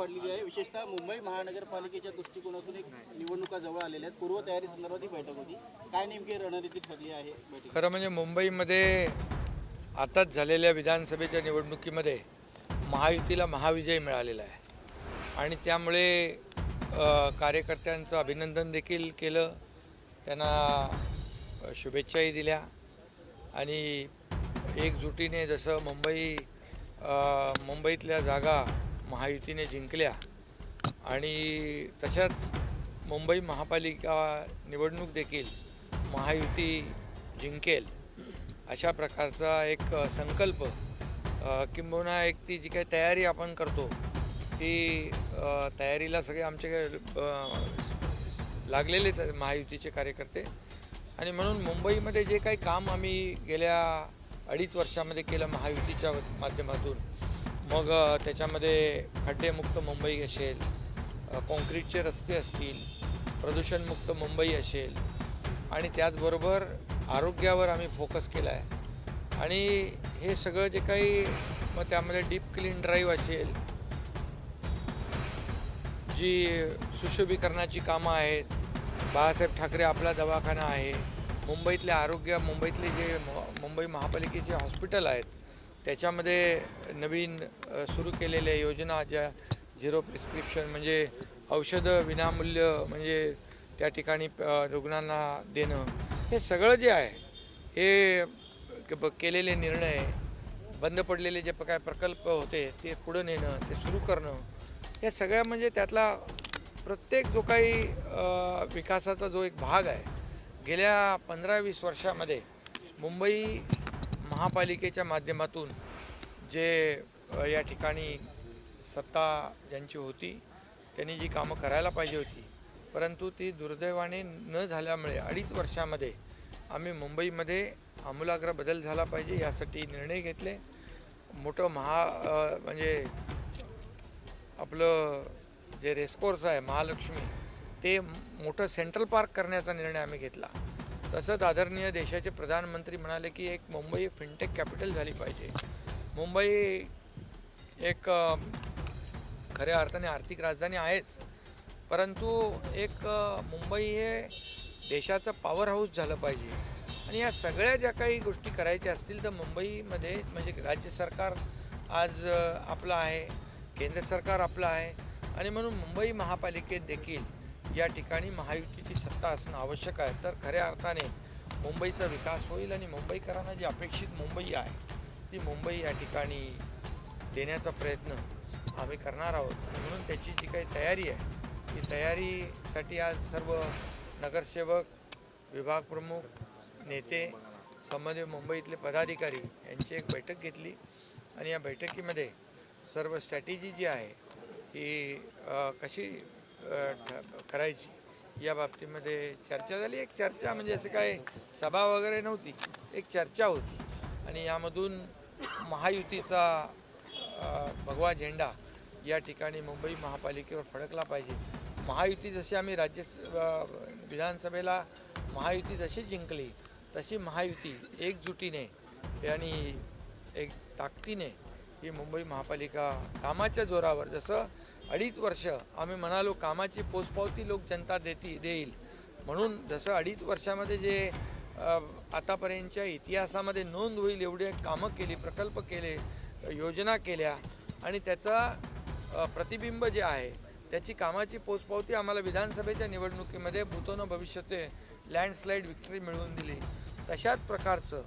पडलेली आहे. विशेषतः मुंबई महानगरपालिकेच्या दृष्टिकोनातून एक निवडणुका जवळ आलेल्या आहेत. पूर्वतयारी संदर्भात ही बैठक होती. काय नेमकी रणनीती ठरली आहे बैठक खरं म्हणजे मुंबईमध्ये आताच झालेल्या विधानसभेच्या निवडणुकीमध्ये महायुतीला महाविजय मिळालेला आहे. आणि त्यामुळे कार्यकर्त्यांचं अभिनंदन देखील केलं. त्यांना शुभेच्छाही दिल्या. आणि एकजुटीने जसं मुंबई मुंबईतल्या जागा महायुतीने जिंकल्या आणि तशाच मुंबई महापालिका निवडणूक देखील महायुती जिंकेल अशा प्रकारचा एक संकल्प किंबहुना एक ती जी काही तयारी आपण करतो ती तयारीला सगळे आमचे लागलेलेच आहेत महायुतीचे कार्यकर्ते. आणि म्हणून मुंबईमध्ये जे काही काम आम्ही गेल्या अडीच वर्षामध्ये केलं महायुतीच्या माध्यमातून मग त्याच्यामध्ये खड्डेमुक्त मुंबई असेल काँक्रीटचे रस्ते असतील प्रदूषणमुक्त मुंबई असेल आणि त्याचबरोबर आरोग्यावर आम्ही फोकस केला आहे. आणि हे सगळं जे काही मग त्यामध्ये डीप क्लीन ड्राईव्ह असेल जी सुशोभीकरणाची कामं आहेत बाळासाहेब ठाकरे आपला दवाखाना आहे मुंबईतले आरोग्य मुंबईतले जे म- मुंबई महापालिकेचे हॉस्पिटल आहेत त्याच्यामध्ये नवीन सुरू केलेल्या योजना ज्या झिरो प्रिस्क्रिप्शन म्हणजे औषधं विनामूल्य म्हणजे त्या ठिकाणी रुग्णांना देणं हे सगळं जे आहे हे ब- केलेले निर्णय बंद पडलेले जे प- काय प्रकल्प होते ते पुढं नेणं ते सुरू करणं या सगळ्या म्हणजे त्यातला प्रत्येक जो काही विकासाचा जो एक भाग आहे गेल्या पंधरा वीस वर्षामध्ये मुंबई महापालिकेच्या माध्यमातून जे या ठिकाणी सत्ता ज्यांची होती त्यांनी जी कामं करायला पाहिजे होती. परंतु ती दुर्दैवाने न झाल्यामुळे अडीच वर्षामध्ये आम्ही मुंबईमध्ये आमूलाग्र बदल झाला पाहिजे यासाठी निर्णय घेतले. मोठं महा म्हणजे आपलं जे रेसकोर्स आहे महालक्ष्मी ते मोठं सेंट्रल पार्क करण्याचा निर्णय आम्ही घेतला. तसंच आदरणीय देशाचे प्रधानमंत्री म्हणाले की एक मुंबई फिनटेक कॅपिटल झाली पाहिजे. मुंबई एक खऱ्या अर्थाने आर्थिक राजधानी आहेच. परंतु एक मुंबई हे देशाचं पॉवर हाऊस झालं पाहिजे. आणि या सगळ्या ज्या काही गोष्टी करायच्या असतील तर मुंबईमध्ये म्हणजे राज्य सरकार आज आपलं आहे केंद्र सरकार आपलं आहे. आणि म्हणून मुंबई महापालिकेत देखील या ठिकाणी महायुतीची सत्ता असणं आवश्यक आहे. तर खऱ्या अर्थाने मुंबईचा विकास होईल आणि मुंबईकरांना जी अपेक्षित मुंबई आहे ती मुंबई या ठिकाणी देण्याचा प्रयत्न आम्ही करणार आहोत. म्हणून त्याची जी काही तयारी आहे ती तयारीसाठी आज सर्व नगरसेवक विभाग प्रमुख नेते संबंधित मुंबईतले पदाधिकारी यांची एक बैठक घेतली आणि या बैठकीमध्ये सर्व स्ट्रॅटेजी जी आहे ही कशी करायची. या बाबतीमध्ये चर्चा झाली. एक चर्चा म्हणजे असं काय सभा वगैरे नव्हती. एक चर्चा होती. आणि यामधून महायुतीचा भगवा झेंडा या ठिकाणी मुंबई महापालिकेवर फडकला पाहिजे. महायुती जशी आम्ही राज्य विधानसभेला महायुती जशी जिंकली तशी महायुती एकजुटीने आणि एक ताकदीने ही मुंबई महापालिका कामाच्या जोरावर जसं अडीच वर्ष आम्ही म्हणालो कामाची पोचपावती लोक जनता देती देईल. म्हणून जसं अडीच वर्षामध्ये जे आतापर्यंतच्या इतिहासामध्ये नोंद होईल एवढे कामं केली प्रकल्प केले योजना केल्या आणि त्याचा प्रतिबिंब जे आहे त्याची कामाची पोचपावती आम्हाला विधानसभेच्या निवडणुकीमध्ये भूतोनं भविष्यते लँडस्लाईड विक्ट्री मिळवून दिली. तशाच प्रकारचं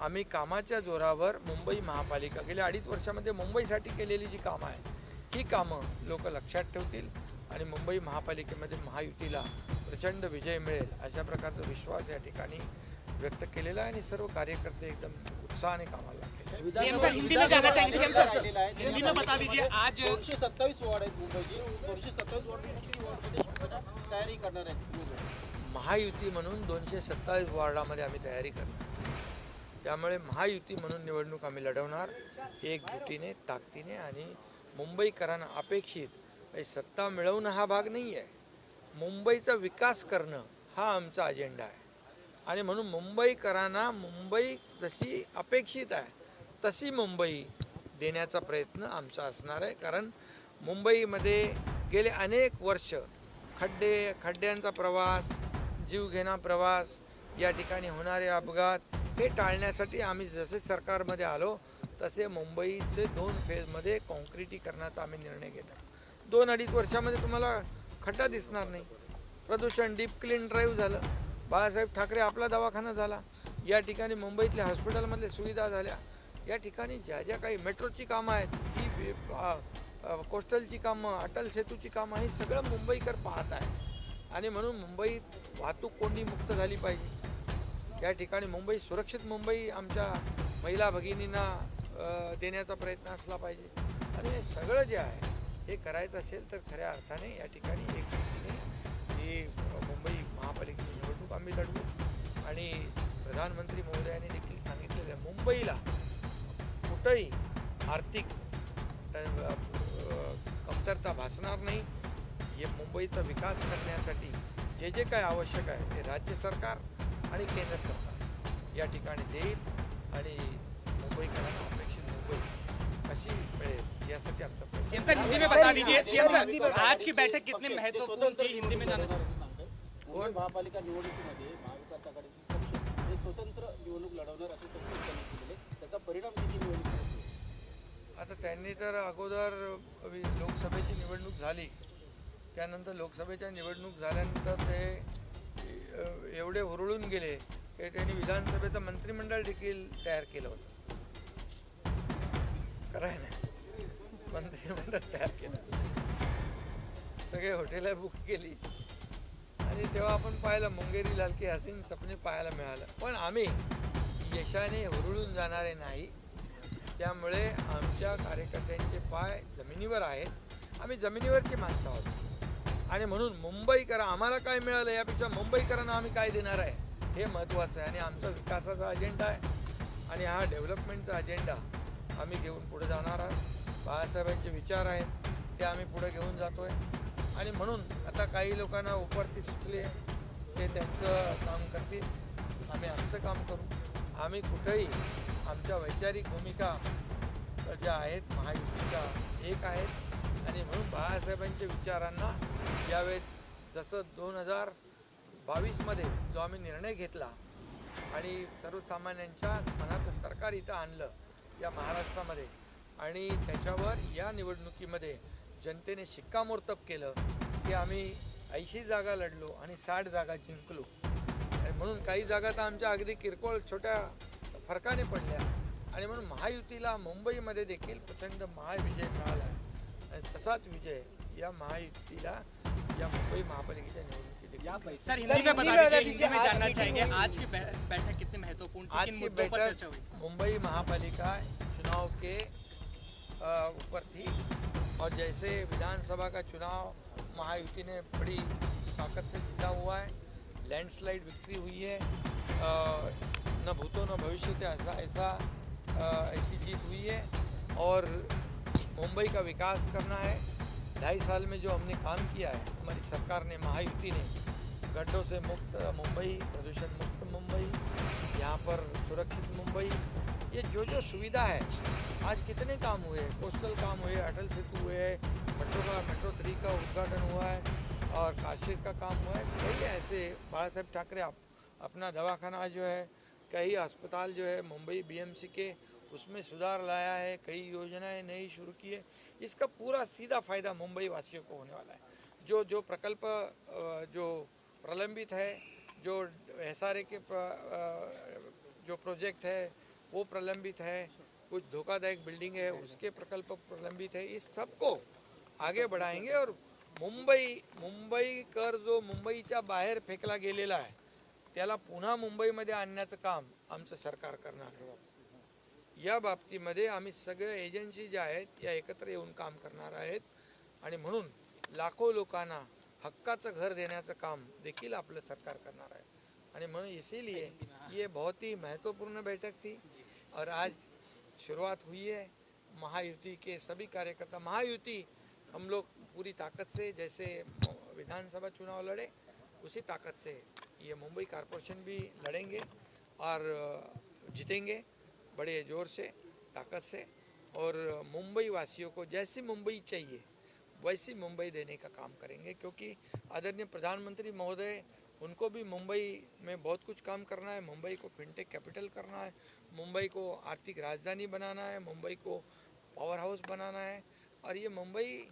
आम्ही कामाच्या जोरावर मुंबई महापालिका गेल्या अडीच वर्षामध्ये मुंबईसाठी केलेली जी कामं आहेत ही कामं लोक लक्षात ठेवतील आणि मुंबई महापालिकेमध्ये महायुतीला प्रचंड विजय मिळेल अशा प्रकारचा विश्वास या ठिकाणी व्यक्त केलेला आहे आणि सर्व कार्यकर्ते एकदम उत्साहाने कामाला लागले सीएम सर, हिंदी में जाना चाहिए, सीएम सर। राहिलेला आहे. हिंदी में बता दीजिए आज दोनशे सत्तावीस वॉर्ड आहेत मुंबईची दोनशे सत्तावीस वॉर्ड किती वॉर्डमध्ये तयारी करणार आहेत महायुती म्हणून दोनशे सत्तावीस वॉर्डामध्ये आम्ही तयारी करणार त्यामुळे महायुती म्हणून निवडणूक आम्ही लढवणार एकजुटीने ताकदीने आणि मुंबईकरांना अपेक्षित. काही सत्ता मिळवणं हा भाग नाही आहे मुंबईचा विकास करणं हा आमचा अजेंडा आहे. आणि म्हणून मुंबईकरांना मुंबई जशी अपेक्षित आहे तशी मुंबई देण्याचा प्रयत्न आमचा असणार आहे. कारण मुंबईमध्ये गेले अनेक वर्ष खड्डे खड्ड्यांचा प्रवास जीवघेणा प्रवास या ठिकाणी होणारे अपघात हे टाळण्यासाठी आम्ही जसे सरकारमध्ये आलो तसे मुंबईचे दोन फेजमध्ये कॉन्क्रिटीकरणाचा आम्ही निर्णय घेतला. दोन अडीच वर्षामध्ये तुम्हाला खड्डा दिसणार नाही. प्रदूषण डीप क्लीन ड्राईव्ह झालं. बाळासाहेब ठाकरे आपला दवाखाना झाला. या ठिकाणी मुंबईतल्या हॉस्पिटलमधल्या सुविधा झाल्या. या ठिकाणी ज्या ज्या काही मेट्रोची कामं आहेत ही कोस्टलची कामं अटल सेतूची कामं हे सगळं मुंबईकर पाहत आहे आणि म्हणून मुंबईत वाहतूक कोंडी मुक्त झाली पाहिजे. या ठिकाणी मुंबई सुरक्षित मुंबई आमच्या महिला भगिनींना देण्याचा प्रयत्न असला पाहिजे. आणि हे सगळं जे आहे हे करायचं असेल तर खऱ्या अर्थाने या ठिकाणी एक ही मुंबई महापालिकेची निवडणूक आम्ही लढवू आणि प्रधानमंत्री महोदयाने देखील सांगितलेलं आहे मुंबईला कुठंही आर्थिक कमतरता भासणार नाही. हे मुंबईचा विकास करण्यासाठी जे जे काय आवश्यक आहे ते राज्य सरकार आणि केंद्र सरकार या ठिकाणी देईल आणि मुंबईकरांना यासाठी आमचा प्रयत्न. सीएम सर हिंदी में बता दीजिए सीएम सर आज की बैठक कितनी महत्त्वपूर्ण थी? हिंदी में मुंबई महापालिका निवडणुकीमध्ये महाविकास आघाडीचे पक्ष हे स्वतंत्र निवडणूक लढवणार असे संकेत त्यांनी दिलेले. त्याचा परिणाम किती निवडणूक आता त्यांनी तर अगोदर वि- लोकसभेची निवडणूक झाली. त्यानंतर लोकसभेच्या निवडणूक झाल्यानंतर ते अ, एवढे हुरळून गेले की त्यांनी विधानसभेचं मंत्रिमंडळ देखील तयार केलं होतं. कराय ना? मंत्रिमंडळ तयार केलं. सगळे हॉटेल बुक केली. आणि तेव्हा आपण पाहिलं मुंगेरी लालकी हसीन सपने पाहायला मिळालं. पण आम्ही यशाने हुरळून जाणारे नाही. त्यामुळे आमच्या कार्यकर्त्यांचे पाय जमिनीवर आहेत. आम्ही जमिनीवरची माणसं आहोत. आणि म्हणून मुंबईकर आम्हाला काय मिळालं यापेक्षा मुंबईकरांना आम्ही काय देणार आहे हे महत्त्वाचं आहे. आणि आमचा विकासाचा अजेंडा आहे. आणि हा डेव्हलपमेंटचा अजेंडा आम्ही घेऊन पुढे जाणार आहोत. बाळासाहेबांचे विचार आहेत ते आम्ही पुढे घेऊन जातो आहे आणि म्हणून आता काही लोकांना उपरती सुचली आहे ते त्यांचं काम करतील. आम्ही आमचं काम करू. आम्ही कुठेही आमच्या वैचारिक भूमिका ज्या आहेत महायुतीच्या एक आहेत. आणि म्हणून बाळासाहेबांच्या विचारांना यावेळेस जसं दोन हजार बावीसमध्ये जो आम्ही निर्णय घेतला आणि सर्वसामान्यांच्या मनातलं सरकार इथं आणलं या महाराष्ट्रामध्ये आणि त्याच्यावर या निवडणुकीमध्ये जनतेने शिक्कामोर्तब केलं की आम्ही ऐंशी जागा लढलो आणि साठ जागा जिंकलो. आणि म्हणून काही जागा तर आमच्या अगदी किरकोळ छोट्या फरकाने पडल्या. आणि म्हणून महायुतीला मुंबईमध्ये देखील प्रचंड महाविजय मिळाला. आहे आणि तसाच विजय या महायुतीला या मुंबई महापालिकेच्या निवडणुकीत सर हिंदी में बता दीजिए हिंदी में जानना चाहेंगे आज की बैठक कितनी महत्त्वपूर्ण आज किन की बैठक चर्चा हुई? मुंबई महापालिका चुनाव के ऊपर थी। और जैसे विधानसभा का चुनाव, महायुति ने बड़ी ताकत से जीता हुआ है। लैंडस्लाइड विक्ट्री हुई है। न भूतो न भविष्य ऐसा ऐसा ऐसी जीत हुई है। और मुंबई का विकास करना है। ढाई साल में जो हमने काम किया है, हमारी सरकार ने, महायुति ने, गड्ढों से मुक्त मुंबई, प्रदूषण मुक्त मुंबई, यहाँ पर सुरक्षित मुंबई ये जो जो सुविधा है, आज कितने काम हुए? कोस्टल काम हुए, अटल सेतु हुए मेट्रो का मेट्रो थ्री का उद्घाटन हुआ है और काशीर का काम हुआ है। कई ऐसे, बाला साहेब ठाकरे, आप अपना दवाखाना जो है, कई अस्पताल जो है, मुंबई बीएमसी के, उसमें सुधार लाया है, कई योजनाएँ नई शुरू की है। इसका पूरा सीधा फ़ायदा मुंबई वासियों को होने वाला है। जो जो प्रकल्प जो प्रलंबित है, जो एस के जो प्रोजेक्ट है वो प्रलंबित है कुछ धोखादायक बिल्डिंग है उसके प्रकल्प प्रलंबित है इस सबको आगे बढ़ाएंगे और मुंबई मुंबई कर जो मुंबईच्या बाहेर फेकला गेलेला आहे त्याला पुन्हा मुंबईमध्ये आणण्याचं काम आमचं सरकार करणार आहे. या बाबतीमध्ये आम्ही सगळ्या एजन्सी ज्या आहेत या एकत्र येऊन काम करणार आहेत आणि म्हणून लाखो लोकांना हक्काचं घर देण्याचं काम देखील आपलं सरकार करणार आहे. म्हणून इसीलिए ये बहुत ही महत्वपूर्ण बैठक थी और आज शुरुआत हुई है महायुति के सभी कार्यकर्ता महायुति हम लोग पूरी ताकत से जैसे विधानसभा चुनाव लड़े उसी ताकत से ये मुंबई कॉरपोरेशन भी लड़ेंगे और जीतेंगे बड़े ज़ोर से ताकत से। और मुंबई वासियों को जैसी मुंबई चाहिए वैसी मुंबई देने का काम करेंगे क्योंकि आदरणीय प्रधानमंत्री महोदय उनको भी मुंबई में बहुत कुछ काम करना है, मुंबई को फिनटेक कैपिटल करना है, मुंबई को आर्थिक राजधानी बनाना है, मुंबई को पावर हाउस बनाना है और ये मुंबई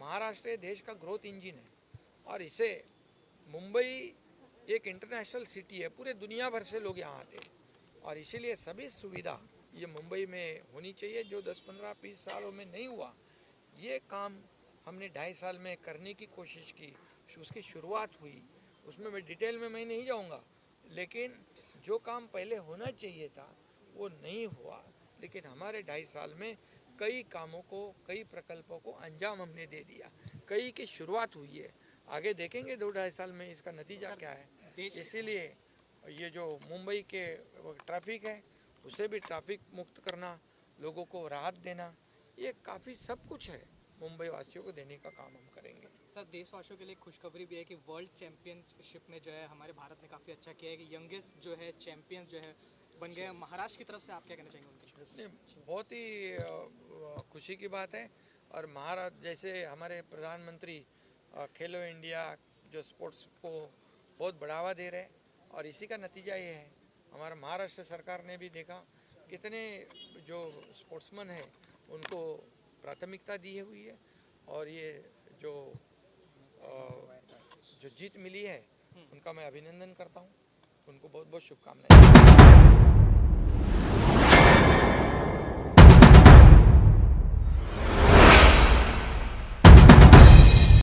महाराष्ट्र देश का ग्रोथ इंजन है और इसे मुंबई एक इंटरनेशनल सिटी है, पूरे दुनिया भर से लोग यहाँ आते हैं और इसीलिए सभी सुविधा ये मुंबई में होनी चाहिए, जो 10 15 20 सालों में नहीं हुआ, ये काम हमने ढाई साल में करने की कोशिश की, उसकी शुरुआत हुई। उसमें मैं डिटेल में मैं नहीं जाऊँगा। लेकिन जो काम पहले होना चाहिए था वो नहीं हुआ। लेकिन हमारे ढाई साल में कई कामों को कई प्रकल्पों को अंजाम हमने दे दिया। कई की शुरुआत हुई है। आगे देखेंगे दो ढाई साल में इसका नतीजा क्या है। इसीलिए ये जो मुंबई के ट्रैफ़िक है उसे भी ट्रैफ़िक मुक्त करना लोगों को राहत देना ये काफ़ी सब कुछ है मुंबई वासियों को देने का काम हम करेंगे। सर देशवासियों के लिए खुशखबरी भी है कि वर्ल्ड चैंपियनशिप में जो है हमारे भारत ने काफ़ी अच्छा किया है कि यंगेस्ट जो है चैंपियन जो है बन गए महाराष्ट्र की तरफ़ से आप क्या कहना चाहेंगे उनके? बहुत ही खुशी की बात है और महाराज जैसे हमारे प्रधानमंत्री खेलो इंडिया जो स्पोर्ट्स को बहुत बढ़ावा दे रहे हैं और इसी का नतीजा ये है। हमारा महाराष्ट्र सरकार ने भी देखा कितने जो स्पोर्ट्समैन हैं उनको प्राथमिकता दी हुई है और ये जो जो जीत मिली है उनका मैं अभिनंदन करता हूँ। उनको बहुत बहुत शुभकामनाएं।